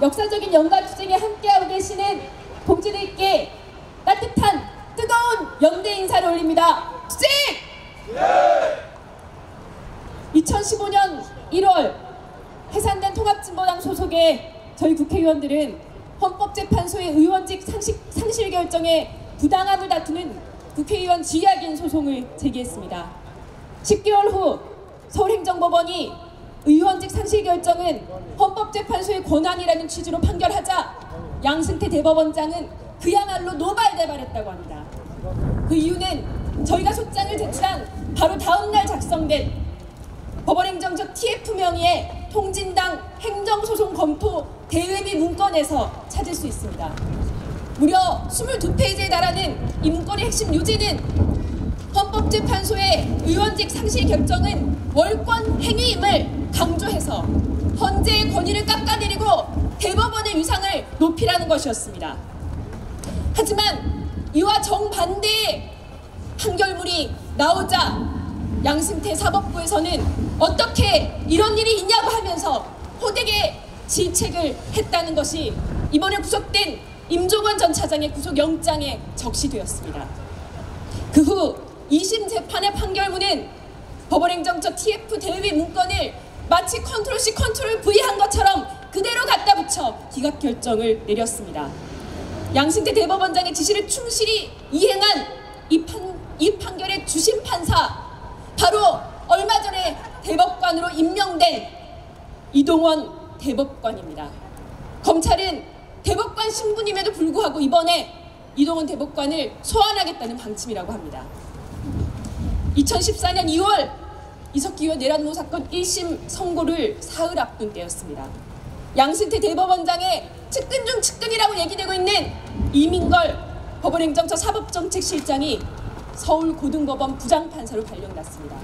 혁명적인 연가 투쟁에 함께하고 계시는 동지들께 따뜻한 뜨거운 연대 인사를 올립니다. 투쟁! 2015년 1월 해산된 통합진보당 소속의 저희 국회의원들은 헌법재판소의 의원직 상식, 상실 결정에 부당함을 다투는 국회의원 지휘학인 소송을 제기했습니다. 10개월 후 서울행정법원이 의원직 상실 결정은 헌법재판소의 권한이라는 취지로 판결하자 양승태 대법원장은 그야말로 노발대발했다고 합니다. 그 이유는 저희가 소장을 제출한 바로 다음날 작성된 법원행정처 TF 명의의 통진당 행정소송 검토 대외비 문건에서 찾을 수 있습니다. 무려 22페이지에 달하는 이 문건의 핵심 요지는 헌법재판소의 의원직 상실 결정은 월권 행위임을 강조해서 헌재의 권위를 깎아내리고 대법원의 위상을 높이라는 것이었습니다. 하지만 이와 정반대의 판결문이 나오자 양승태 사법부에서는 어떻게 이런 일이 있냐고 하면서 호되게 질책을 했다는 것이 이번에 구속된 임종원 전 차장의 구속영장에 적시되었습니다. 그후 2심 재판의 판결문은 법원행정처 TF 대위 문건을 마치 컨트롤 C 컨트롤 V 한 것처럼 그대로 갖다 붙여 기각 결정을 내렸습니다. 양승태 대법원장의 지시를 충실히 이행한 이, 판, 이 판결의 주심 판사 바로 얼마 전에 대법관으로 임명된 이동원 대법관입니다. 검찰은 대법관 신분임에도 불구하고 이번에 이동원 대법관을 소환하겠다는 방침이라고 합니다. 2014년 2월 이석기 의원 내란노 사건 1심 선고를 사흘 앞둔 때였습니다. 양승태 대법원장의 측근 중 측근이라고 얘기되고 있는 이민걸 법원행정처 사법정책실장이 서울고등법원 부장판사로 발령났습니다.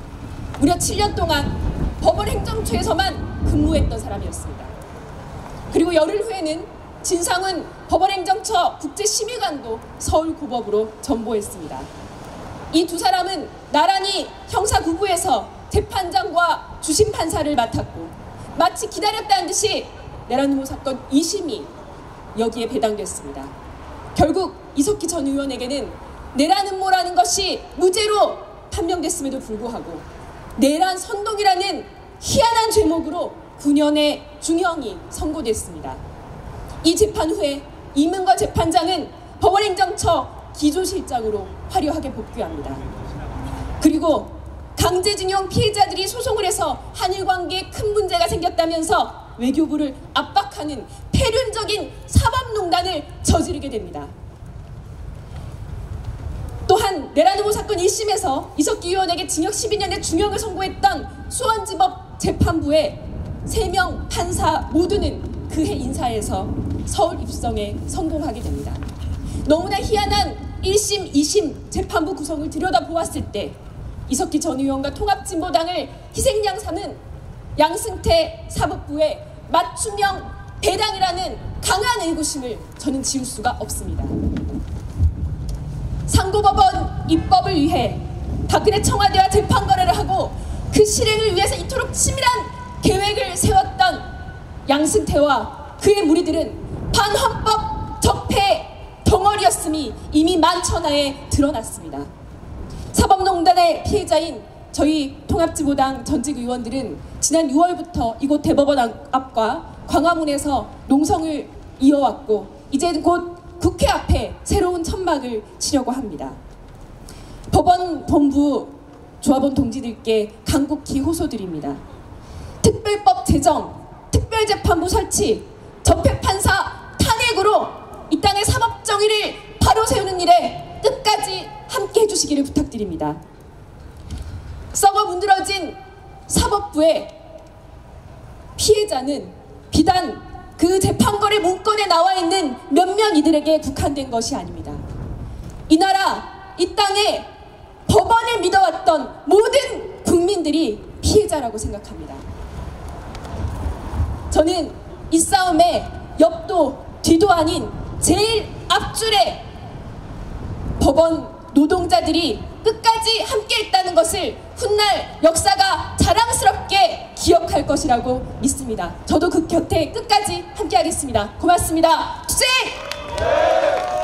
무려 7년 동안 법원행정처에서만 근무했던 사람이었습니다. 그리고 열흘 후에는 진상은 법원행정처 국제심의관도 서울고법으로 전보했습니다. 이 두 사람은 나란히 형사구부에서 재판장과 주심판사를 맡았고 마치 기다렸다는 듯이 내란음모 사건 2심이 여기에 배당됐습니다. 결국 이석기 전 의원에게는 내란 음모라는 것이 무죄로 판명됐음에도 불구하고 내란 선동이라는 희한한 제목으로 9년의 중형이 선고됐습니다. 이 재판 후에 이문과 재판장은 법원행정처 기조실장으로 화려하게 복귀합니다. 그리고 강제징용 피해자들이 소송을 해서 한일 관계에 큰 문제가 생겼다면서 외교부를 압박하는 폐륜적인 사법농단을 저지르게 됩니다. 또한 내란음모 사건 1심에서 이석기 의원에게 징역 12년의 중형을 선고했던 수원지법 재판부의 3명 판사 모두는 그해 인사에서 서울 입성에 성공하게 됩니다. 너무나 희한한 1심, 2심 재판부 구성을 들여다보았을 때 이석기 전 의원과 통합진보당을 희생양 삼은 양승태 사법부의 맞춤형 배당이라는 강한 의구심을 저는 지울 수가 없습니다. 상고법원 입법을 위해 박근혜 청와대와 재판 거래를 하고 그 실행을 위해서 이토록 치밀한 계획을 세웠던 양승태와 그의 무리들은 반헌법 덩어리였음이 이미 만천하에 드러났습니다. 사법농단의 피해자인 저희 통합지보당 전직 의원들은 지난 6월부터 이곳 대법원 앞과 광화문에서 농성을 이어왔고 이제 곧 국회 앞에 새로운 천막을 치려고 합니다. 법원 본부 조합원 동지들께 간곡히 호소드립니다. 특별법 제정, 특별재판부 설치, 적폐판사 탄핵으로 이 땅의 정의를 바로 세우는 일에 끝까지 함께 해주시기를 부탁드립니다. 썩어 문드러진 사법부의 피해자는 비단 그 재판거래 문건에 나와 있는 몇몇 이들에게 국한된 것이 아닙니다. 이 나라, 이 땅에 법원을 믿어왔던 모든 국민들이 피해자라고 생각합니다. 저는 이 싸움에 옆도 뒤도 아닌 제일 앞줄에 법원 노동자들이 끝까지 함께했다는 것을 훗날 역사가 자랑스럽게 기억할 것이라고 믿습니다. 저도 그 곁에 끝까지 함께하겠습니다. 고맙습니다. 투쟁!